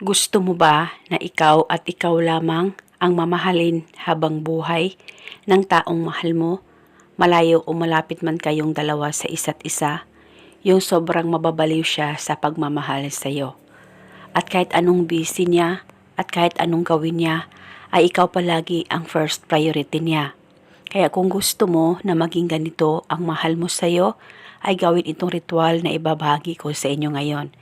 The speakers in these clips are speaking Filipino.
Gusto mo ba na ikaw at ikaw lamang ang mamahalin habang buhay ng taong mahal mo? Malayo o malapit man kayong dalawa sa isa't isa, yung sobrang mababaliw siya sa pagmamahal sa iyo. At kahit anong busy niya at kahit anong gawin niya, ay ikaw palagi ang first priority niya. Kaya kung gusto mo na maging ganito ang mahal mo sa iyo, ay gawin itong ritual na ibabahagi ko sa inyo ngayon.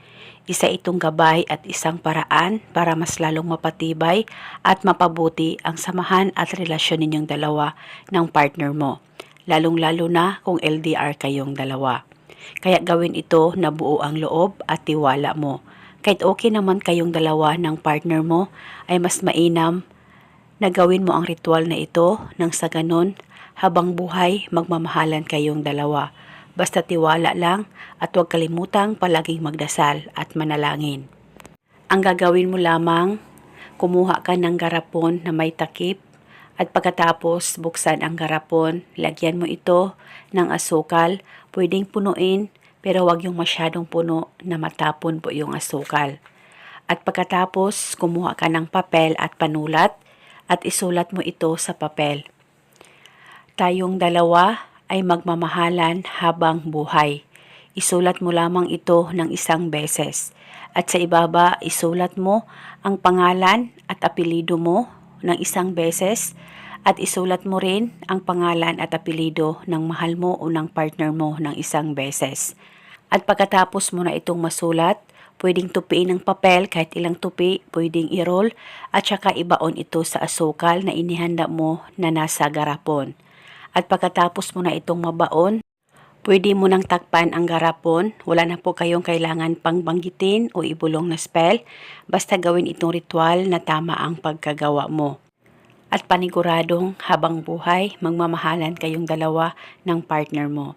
Isa itong gabay at isang paraan para mas lalong mapatibay at mapabuti ang samahan at relasyon ninyong dalawa ng partner mo. Lalong-lalo na kung LDR kayong dalawa. Kaya gawin ito na buo ang loob at tiwala mo. Kahit okay naman kayong dalawa ng partner mo, ay mas mainam na gawin mo ang ritual na ito nang sa ganon habang buhay magmamahalan kayong dalawa. Basta tiwala lang at huwag kalimutang palaging magdasal at manalangin. Ang gagawin mo lamang, kumuha ka ng garapon na may takip at pagkatapos buksan ang garapon, lagyan mo ito ng asukal. Pwedeng punuin pero wag yung masyadong puno na matapon po yung asukal. At pagkatapos, kumuha ka ng papel at panulat at isulat mo ito sa papel. Tayong dalawa ay magmamahalan habang buhay. Isulat mo lamang ito ng isang beses. At sa ibaba, isulat mo ang pangalan at apelido mo ng isang beses at isulat mo rin ang pangalan at apelido ng mahal mo o ng partner mo ng isang beses. At pagkatapos mo na itong masulat, pwedeng tupiin ng papel kahit ilang tupi, pwedeng i-roll at saka ibaon ito sa asukal na inihanda mo na nasa garapon. At pagkatapos mo na itong mabaon, pwede mo nang takpan ang garapon. Wala na po kayong kailangan pang banggitin o ibulong na spell. Basta gawin itong ritual na tama ang pagkagawa mo. At paniguradong habang buhay, magmamahalan kayong dalawa ng partner mo.